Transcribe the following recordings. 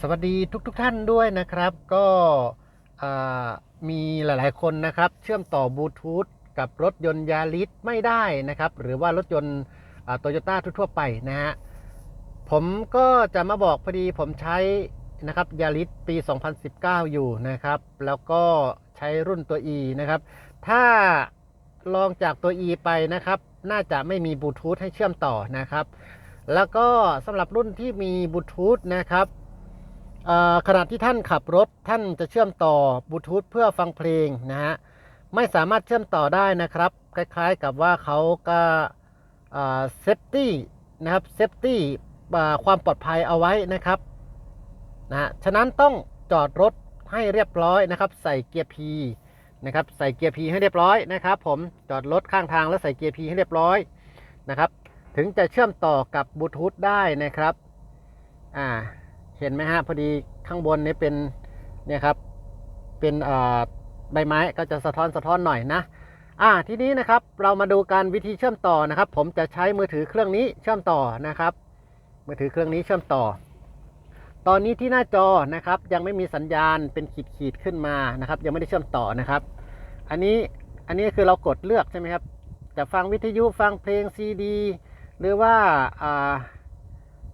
สวัสดีทุกทท่านด้วยนะครับ ก็มีหลายๆคนนะครับ เชื่อมต่อบลูทูธกับรถยนต์ยาริสไม่ได้นะครับ หรือว่ารถยนต์โตโยต้าทั่วๆไปนะฮะผมก็จะมาบอกพอดีผมใช้นะครับยาริสปี 2019 อยู่นะครับ แล้วก็ใช้รุ่นตัว E นะครับ ถ้าลองจากตัว E ไปนะครับ น่าจะไม่มีบลูทูธให้เชื่อมต่อนะครับ แล้วก็สำหรับรุ่นที่มีบลูทูธนะครับ ขณะที่ท่านขับรถท่านจะเชื่อมต่อบลูทูธเพื่อฟังเพลงนะฮะไม่สามารถเชื่อมต่อได้นะครับ คล้ายๆกับว่าเขาก็เซฟตี้นะครับเซฟตี้ความปลอดภัยเอาไว้นะครับนะฮะฉะนั้นต้องจอดรถให้เรียบร้อยนะครับ ใส่เกียร์ P นะครับใส่เกียร์ P ให้เรียบร้อยนะครับผมจอดรถข้างทางแล้วใส่เกียร์ P ให้เรียบร้อยนะครับ ถึงจะเชื่อมต่อกับบลูทูธได้นะครับอ่า เห็นไหมฮะพอดีข้างบนนี้เป็นเนี่ยครับเป็นใบไม้ก็จะสะท้อนสะท้อนหน่อยนะอ่าทีนี้นะครับเรามาดูการวิธีเชื่อมต่อนะครับ ผมจะใช้มือถือเครื่องนี้เชื่อมต่อนะครับ มือถือเครื่องนี้เชื่อมต่อ ตอนนี้ที่หน้าจอนะครับยังไม่มีสัญญาณเป็นขีดขีดขึ้นมานะครับ ยังไม่ได้เชื่อมต่อนะครับ อันนี้อันนี้คือเรากดเลือกใช่ไหมครับจะฟังวิทยุฟังเพลงซีดี หรือว่า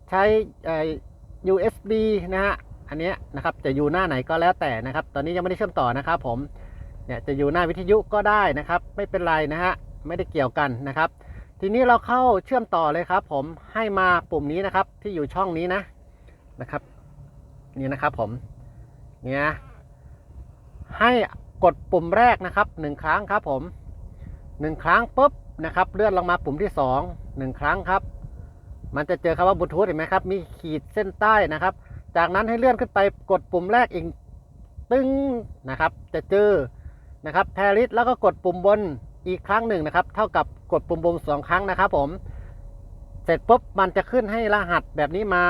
ใช้ USB นะฮะ อันนี้นะครับจะอยู่หน้าไหนก็แล้วแต่นะครับ ตอนนี้ยังไม่ได้เชื่อมต่อนะครับผม เนี่ยจะอยู่หน้าวิทยุก็ได้นะครับ ไม่เป็นไรนะฮะ ไม่ได้เกี่ยวกันนะครับ ทีนี้เราเข้าเชื่อมต่อเลยครับ ผม ให้มาปุ่มนี้นะครับ ที่อยู่ช่องนี้นะ นะครับ นี่นะครับผม เนี่ยให้กดปุ่มแรกนะครับหนึ่งครั้งครับผมหนึ่งครั้งปุ๊บนะครับ เลื่อนลงมาปุ่มที่สองหนึ่งครั้งครับ มันจะเจอคำว่าบลูทูธเห็นไหมครับ มีขีดเส้นใต้นะครับ จากนั้นให้เลื่อนขึ้นไปกดปุ่มแรกอีกตึ้งนะครับ จะเจอนะครับแพริสแล้วก็กดปุ่มบนอีกครั้งหนึ่งนะครับ เท่ากับกดปุ่มบนสองครั้งนะครับ ผม เสร็จปุ๊บมันจะขึ้นให้รหัสแบบนี้มา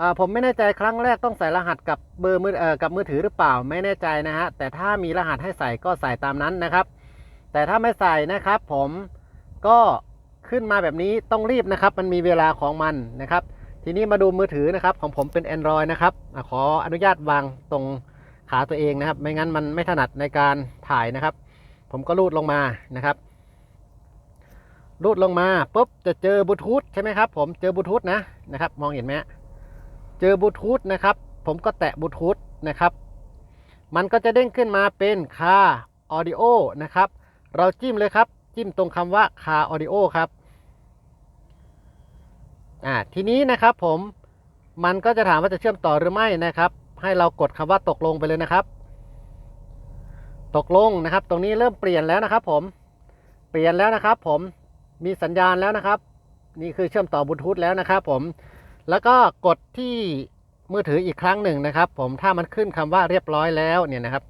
อ่าผมไม่แน่ใจครั้งแรกต้องใส่รหัสกับเบอร์มือเอ่อกับมือถือหรือเปล่าไม่แน่ใจนะฮะแต่ถ้ามีรหัสให้ใส่ก็ใส่ตามนั้นนะครับ แต่ถ้าไม่ใส่นะครับ ผมก็ ขึ้นมาแบบนี้ต้องรีบนะครับ มันมีเวลาของมันนะครับ ทีนี้มาดูมือถือนะครับของผมเป็น Android นะครับขออนุญาตวางตรงขาตัวเองนะครับ ไม่งั้นมันไม่ถนัดในการถ่ายนะครับ ผมก็รูดลงมานะครับรูดลงมาปุ๊บจะเจอบลูทูธใช่ไหมครับ ผมเจอบลูทูธนะนะครับ มองเห็นไหมเจอบลูทูธนะครับ ผมก็แตะบลูทูธนะครับ มันก็จะเด้งขึ้นมาเป็นคาออดิโอนะครับ เราจิ้มเลยครับ จิ้มตรงคำว่าคาออดิโอครับ อ่าทีนี้นะครับผมมันก็จะถามว่าจะเชื่อมต่อหรือไม่นะครับ ให้เรากดคำว่าตกลงไปเลยนะครับ ตกลงนะครับ ตรงนี้เริ่มเปลี่ยนแล้วนะครับ ผมเปลี่ยนแล้วนะครับ ผมมีสัญญาณแล้วนะครับ นี่คือเชื่อมต่อบลูทูธแล้วนะครับ ผมแล้วก็กดที่มือถืออีกครั้งหนึ่งนะครับ ผมถ้ามันขึ้นคำว่าเรียบร้อยแล้วเนี่ยนะครับ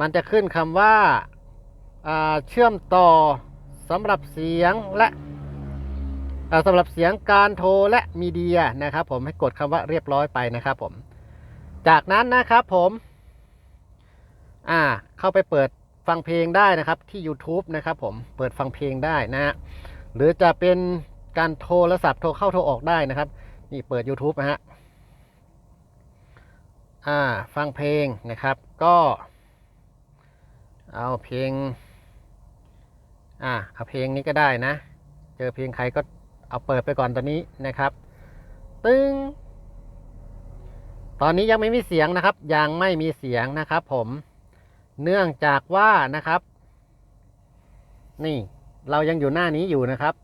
มันจะขึ้นคำว่าอ่าเชื่อมต่อสำหรับเสียงและ สำหรับเสียงการโทรและมีเดียนะครับ ผมให้กดคำว่าเรียบร้อยไปนะครับผม จากนั้นนะครับผมอ่าเข้าไปเปิดฟังเพลงได้นะครับที่ YouTube นะครับผมเปิดฟังเพลงได้นะฮะหรือจะเป็นการโทรศัพท์โทรเข้าโทรออกได้นะครับ นี่เปิด YouTube นะฮะอ่าฟังเพลงนะครับก็ เอาเพลงอ่าเอาเพลงนี้ก็ได้นะ เจอเพลงใครก็ เอาเปิดไปก่อนตอนนี้นะครับ ตึ้งตอนนี้ยังไม่มีเสียงนะครับ ยังไม่มีเสียงนะครับผมเนื่องจากว่านะครับ นี่เรายังอยู่หน้านี้อยู่นะครับ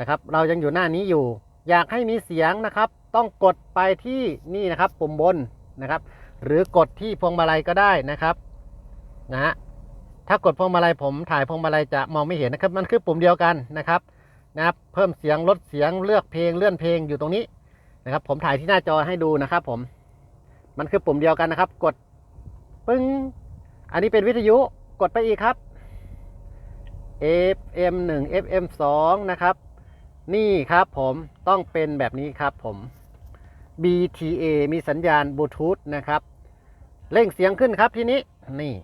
นะครับ เรายังอยู่หน้านี้อยู่ อยากให้มีเสียงนะครับ ต้องกดไปที่นี่นะครับ ปุ่มบนนะครับ หรือกดที่พวงมาลัยก็ได้นะครับนะฮะถ้ากดพวงมาลัยผมถ่ายพวงมาลัยจะมองไม่เห็นนะครับ มันคือปุ่มเดียวกันนะครับ นะครับเพิ่มเสียงลดเสียงเลือกเพลงเลื่อนเพลงอยู่ตรงนี้นะครับ ผมถ่ายที่หน้าจอให้ดูนะครับ ผมมันคือปุ่มเดียวกันนะครับ กดปึ้งอันนี้เป็นวิทยุกดไปอีกครับ FM 1 FM 2นะครับ นี่ครับผมต้องเป็นแบบนี้ครับผม BTA มีสัญญาณบลูทูธนะครับ เร่งเสียงขึ้นครับทีนี้นี่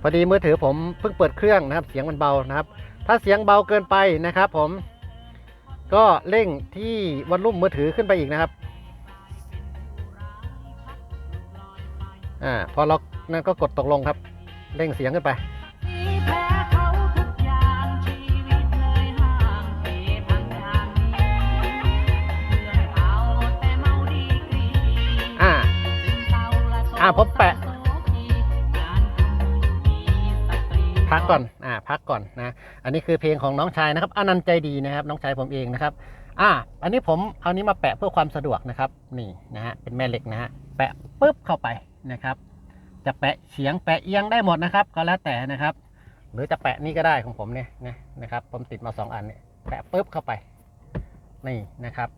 พอดีมือถือผมเพิ่งเปิดเครื่องนะครับ เสียงมันเบานะครับ ถ้าเสียงเบาเกินไปนะครับผม ก็เร่งที่วอลลุ่มมือถือขึ้นไปอีกนะครับอ่าพอเรานั่นก็กดตกลงครับ เร่งเสียงขึ้นไปแพ้เขาทุกอย่างชีวิตเลยห่างเทพันอย่างนี้เรื่องเอาแต่เมาดีกรีอ่าซึ่งเศร้าละโศกอะผมแปะ กก่อนอ่าพักก่อนนะอันนี้คือเพลงของน้องชายนะครับอนันต์ใจดีนะครับ น้องชายผมเองนะครับอ่าอันนี้ผมเอานี้มาแปะเพื่อความสะดวกนะครับนี่นะฮะเป็นแม่เหล็กนะฮะแปะปุ๊บเข้าไปนะครับ จะแปะเฉียงแปะเอียงได้หมดนะครับ ก็แล้วแต่นะครับ หรือจะแปะนี่ก็ได้ของผมเนี่ยนะนะครับ ผมติดมาสองอันเนี่ยแปะปุ๊บเข้าไปนี่นะครับ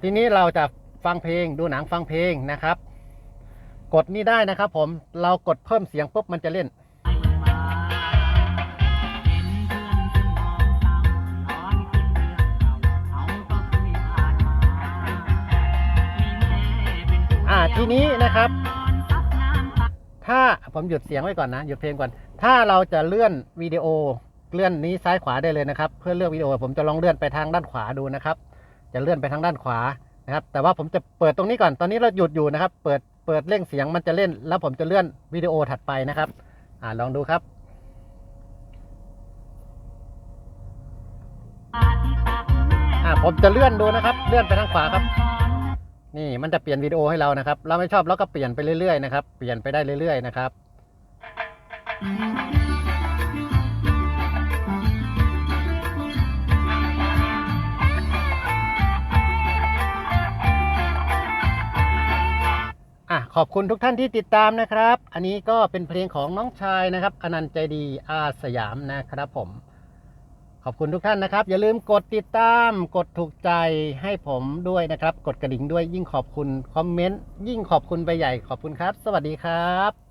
ทีนี้เราจะฟังเพลงดูหนังฟังเพลงนะครับ กดนี่ได้นะครับ ผมเรากดเพิ่มเสียงปุ๊บมันจะเล่น ทีนี้นะครับ ถ้าผมหยุดเสียงไว้ก่อนนะ หยุดเพลงก่อน ถ้าเราจะเลื่อนวิดีโอเลื่อนนี้ซ้ายขวาได้เลยนะครับ เพื่อเลือกวิดีโอผมจะลองเลื่อนไปทางด้านขวาดูนะครับ จะเลื่อนไปทางด้านขวานะครับ แต่ว่าผมจะเปิดตรงนี้ก่อน ตอนนี้เราหยุดอยู่นะครับ เปิด เปิดเร่งเสียงมันจะเล่น แล้วผมจะเลื่อนวิดีโอถัดไปนะครับ อ่าลองดูครับอ่าผมจะเลื่อนดูนะครับ เลื่อนไปทางขวาครับ นี่มันจะเปลี่ยนวิดีโอให้เรานะครับ เราไม่ชอบเราก็เปลี่ยนไปเรื่อยๆนะครับ เปลี่ยนไปได้เรื่อยๆนะครับอะขอบคุณทุกท่านที่ติดตามนะครับ อันนี้ก็เป็นเพลงของน้องชายนะครับ อนันต์ใจดีอาสยามนะครับผม ขอบคุณทุกท่านนะครับ อย่าลืมกดติดตามกดถูกใจให้ผมด้วยนะครับ กดกระดิ่งด้วยยิ่งขอบคุณ คอมเมนต์ ยิ่งขอบคุณไปใหญ่ขอบคุณครับ สวัสดีครับ